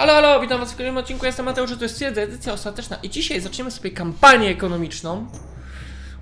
Halo, halo, witam was w kolejnym odcinku, jestem Mateusz, to jest Twierdza, edycja ostateczna i dzisiaj zaczniemy sobie kampanię ekonomiczną.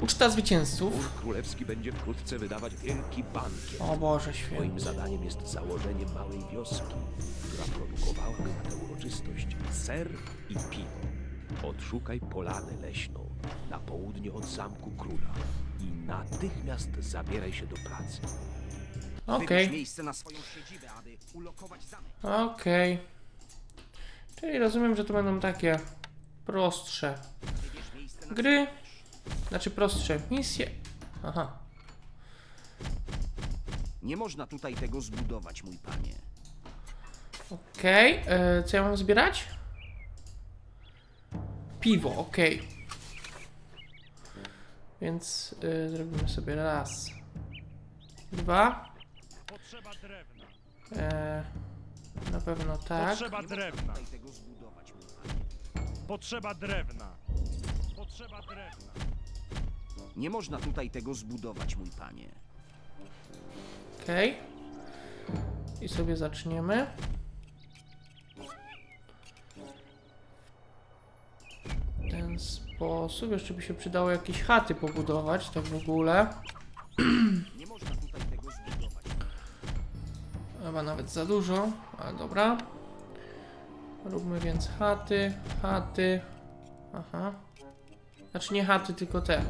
Uczta zwycięzców. Królewski będzie wkrótce wydawać wielki bankiet. O Boże święty. Moim zadaniem jest założenie małej wioski, która produkowałaby na tę uroczystość ser i piwo. Odszukaj polanę leśną na południe od Zamku Króla i natychmiast zabieraj się do pracy. Okej, miejsce na swoją siedzibę, aby ulokować zamek. okej. Czyli rozumiem, że to będą takie prostsze gry. Znaczy prostsze misje. Aha. Nie można tutaj tego zbudować, mój panie. Okej, e, co ja mam zbierać? Piwo, okej. Więc e, zrobimy sobie raz, dwa. Potrzeba drewna. E, na pewno tak. Potrzeba drewna. Potrzeba drewna. Potrzeba drewna. Nie można tutaj tego zbudować, mój panie. Okej. I sobie zaczniemy. W ten sposób. Jeszcze by się przydało jakieś chaty pobudować, tak w ogóle. Chyba nawet za dużo, ale dobra. Róbmy więc chaty, chaty. Aha. Znaczy nie chaty, tylko te.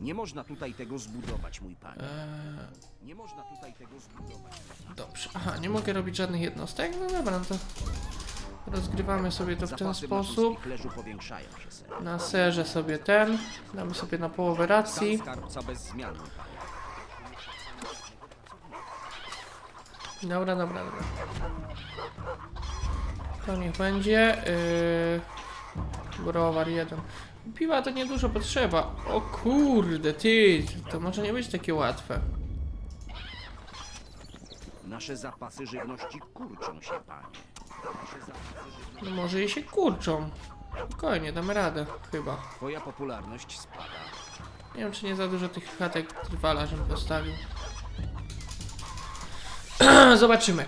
Nie można tutaj tego zbudować, mój panie. Eee, Nie można tutaj tego zbudować. dobrze. Aha, nie mogę robić żadnych jednostek? No dobra, no to rozgrywamy sobie to w ten Zapasy sposób. Na serze sobie ten. Damy sobie na połowę racji. Bez zmian, mój panie. Dobra, dobra, dobra. To niech będzie. Yy, browar jeden. Piwa to niedużo potrzeba. O kurde, ty, to może nie być takie łatwe. Nasze zapasy żywności kurczą się, panie. Nasze zapasy żywności... No może i się kurczą. Spokojnie, damy radę, chyba. Twoja popularność spada. Nie wiem, czy nie za dużo tych chatek trwala, żebym postawił. Zobaczymy.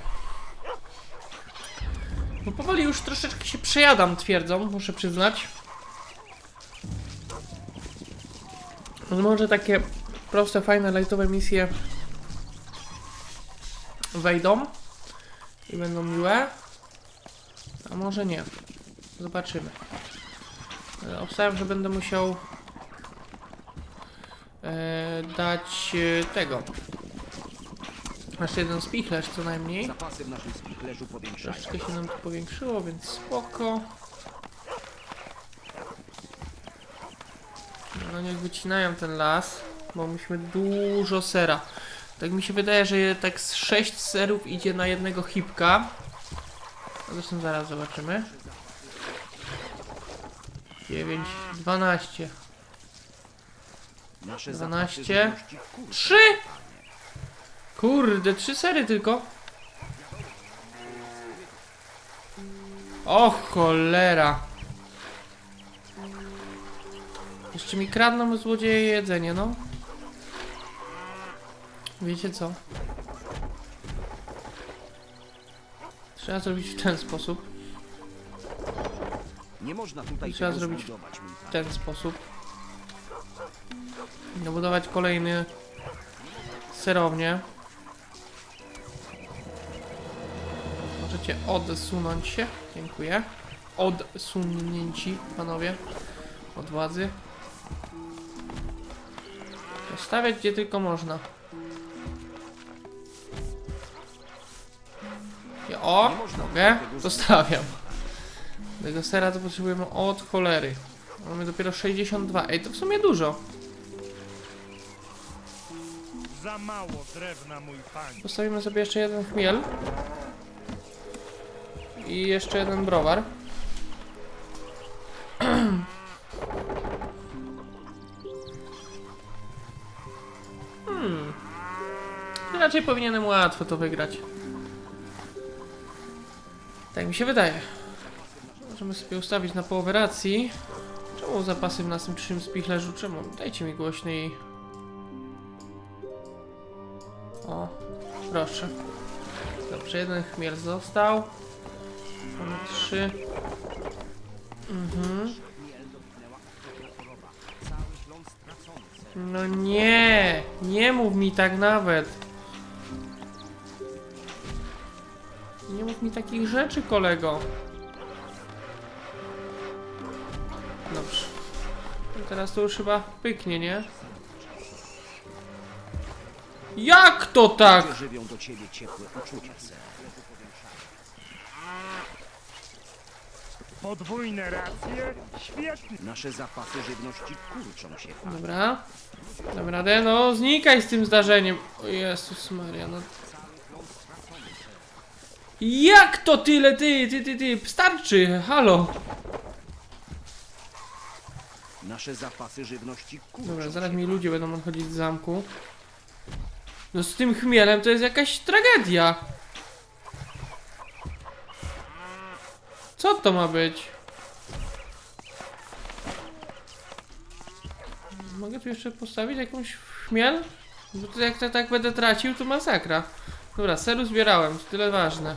Bo powoli już troszeczkę się przejadam twierdzą, muszę przyznać. No Może takie proste, fajne, lightowe misje wejdą i będą miłe. A może nie. Zobaczymy. Obstawiam, że będę musiał e, dać e, tego. Masz jeden spichlerz co najmniej. Zapasy w naszym spichlerzu powiększają Troszeczkę się nam to powiększyło, więc spoko. No niech wycinają ten las, bo musimy dużo sera. Tak mi się wydaje, że tak z 6 serów idzie na jednego hipka. No Zresztą zaraz zobaczymy. 9, 12. Nasze 12. zapasy żywności kurczą. 3! Kurde, trzy sery tylko. O cholera. Jeszcze mi kradną złodzieje jedzenie, no. Wiecie co? Trzeba zrobić w ten sposób. Nie można tutaj Trzeba zrobić W ten sposób. Dobudować kolejny serownię. Możecie odsunąć się. Dziękuję. Odsunięci, panowie. Od władzy. Stawiać gdzie tylko można. I o, mogę? Zostawiam. Tego sera to potrzebujemy od cholery. Mamy dopiero 62. Ej, to w sumie dużo. Za mało drewna, mój panie. Postawimy sobie jeszcze jeden chmiel. I jeszcze jeden browar. Hmm. Raczej powinienem łatwo to wygrać. Tak mi się wydaje. Możemy sobie ustawić na połowę racji. Czemu zapasy w naszym trzym spichlerzu? Czemu? Dajcie mi głośniej. O, proszę. Dobrze, jeden chmiel został. Mamy trzy. Mhm. No nie, nie mów mi tak nawet. Nie mów mi takich rzeczy, kolego. Dobrze. No teraz to już chyba pyknie, nie? Jak to tak? Żywią do ciebie ciepłe uczucia. Podwójne racje? Świetnie. Nasze zapasy żywności kurczą się. Dobra. Dam radę, no znikaj z tym zdarzeniem. O Jezus Maria, no. Jak to tyle, ty, ty, ty, ty, starczy, halo. Nasze zapasy żywności kurczą Dobra, się. zaraz mi ludzie będą odchodzić z zamku. No z tym chmielem to jest jakaś tragedia. Co to ma być? Mogę tu jeszcze postawić jakąś chmiel? Bo to jak to tak będę tracił, to masakra. Dobra, seru zbierałem, to tyle ważne.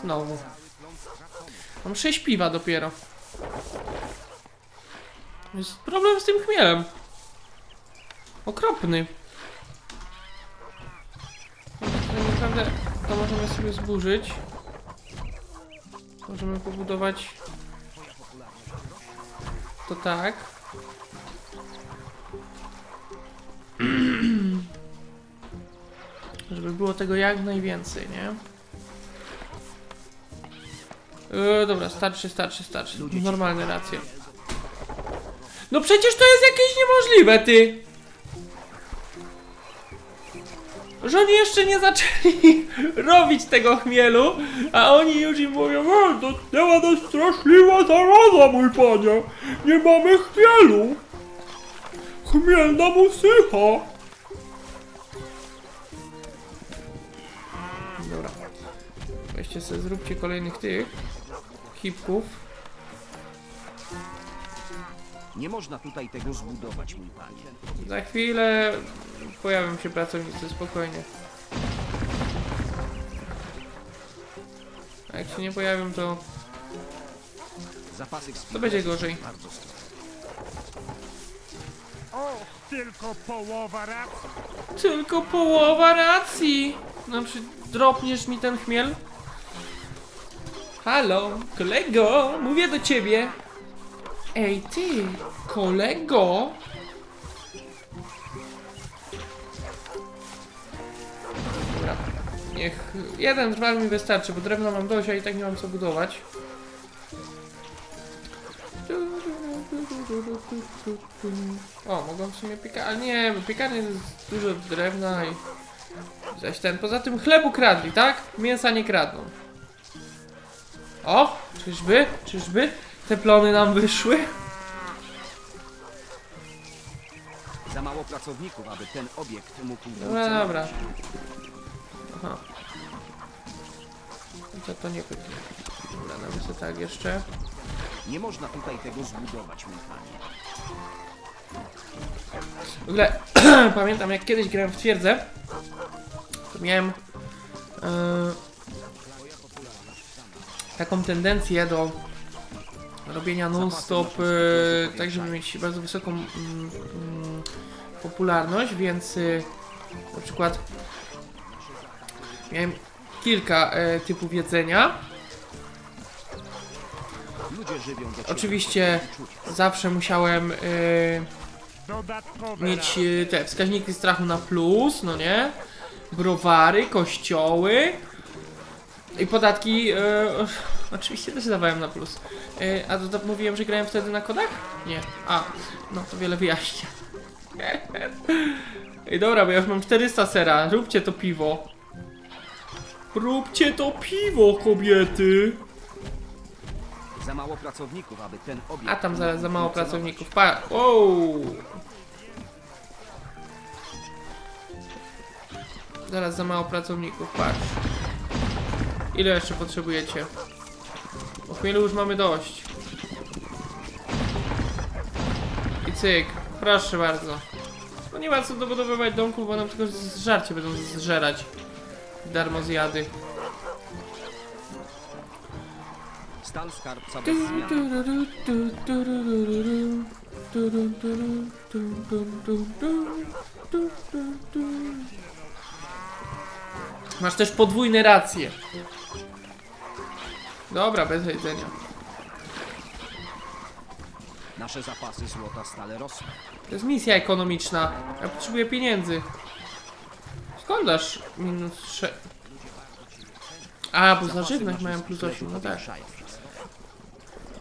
Znowu. Mam 6 piwa dopiero. Jest problem z tym chmielem. Okropny. Naprawdę to możemy sobie zburzyć. Możemy pobudować to tak. Żeby było tego jak najwięcej, nie? Yy, dobra, starczy, starczy, starczy. Normalne racje. No przecież to jest jakieś niemożliwe, ty! Że oni jeszcze nie zaczęli robić tego chmielu, a oni już im mówią, o, dotknęła nas straszliwa zaraza, mój panie! Nie mamy chmielu! Chmiel nam usycha! Dobra. Weźcie sobie, zróbcie kolejnych tych hipków. Nie można tutaj tego zbudować, mój panie. Za chwilę pojawią się pracownicy, spokojnie. A jak się nie pojawią, to Zapasy To będzie gorzej. Bardzo. O, tylko połowa racji. tylko połowa racji. Znaczy, dropniesz mi ten chmiel? Halo, kolego, mówię do ciebie. Ej, ty, kolego. Dobra, niech jeden drwal mi wystarczy, bo drewna mam dość, a i tak nie mam co budować. O, mogą w sumie piekarnię, ale nie, bo piekarnie jest dużo drewna i... Zaś ten, poza tym chlebu kradli, tak? Mięsa nie kradną. O, czyżby, czyżby te plony nam wyszły? Za mało pracowników, aby ten obiekt mógł funkcjonować. dobra. Aha. No To to nie pyknie. Dobra, damy sobie tak jeszcze. Nie można tutaj tego zbudować, mój panie. W ogóle pamiętam jak kiedyś grałem w twierdzę, to miałem e, taką tendencję do robienia non-stop, e, tak żeby mieć bardzo wysoką mm, mm, popularność, więc e, na przykład miałem kilka e, typów jedzenia. Oczywiście zawsze musiałem Dodatkowe mieć e, te wskaźniki strachu na plus, no nie? Browary, kościoły i podatki e, oczywiście też dawałem na plus. E, a to, to mówiłem, że grałem wtedy na kodach? Nie. A, no to wiele wyjaśnia. Ej dobra, bo ja już mam 400 sera, róbcie to piwo. Róbcie to piwo, kobiety! Za mało pracowników, aby ten obiekt A tam zaraz za mało pracowników. Pa wow. Zaraz za mało pracowników, patrz. Ile jeszcze potrzebujecie? O chmielu już mamy dość. I cyk, proszę bardzo. No nie ma co dobudowywać domków, bo nam tylko z żarcie będą zżerać. Darmo zjady. Stal skarbca bez. Masz też podwójne racje. Dobra, bez jedzenia. Nasze zapasy złota stale rosną. To jest misja ekonomiczna. Ja potrzebuję pieniędzy. Skąd dasz minus 6? A, bo za żywność mają plus sklepu 8, no tak.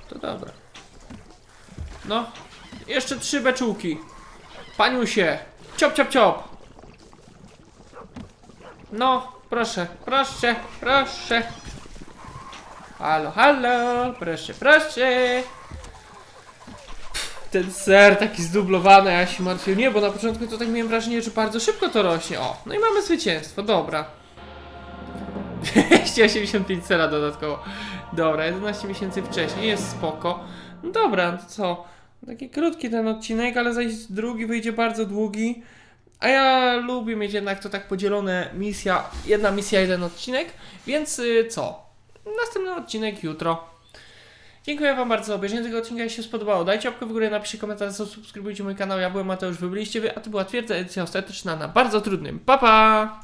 To dobra. No, jeszcze trzy beczułki. Paniusie, ciop, ciop, ciop. No, proszę, proszę, proszę. Halo, halo, proszę, proszę. Ten ser taki zdublowany, ja się martwię. Nie, bo na początku to tak miałem wrażenie, że bardzo szybko to rośnie. O, no i mamy zwycięstwo, dobra. 285 sera dodatkowo. Dobra, 11 miesięcy wcześniej, jest spoko. No dobra, no to co? Taki krótki ten odcinek, ale zaś drugi wyjdzie bardzo długi. A ja lubię mieć jednak to tak podzielone misja, jedna misja, jeden odcinek, więc y, co? Następny odcinek jutro. Dziękuję Wam bardzo za obejrzenie tego odcinka, jeśli się spodobało. Dajcie łapkę w górę, napiszcie komentarz, subskrybujcie mój kanał. Ja byłem Mateusz, wy byliście wy, a to była twierdza edycja ostateczna na bardzo trudnym. Pa pa!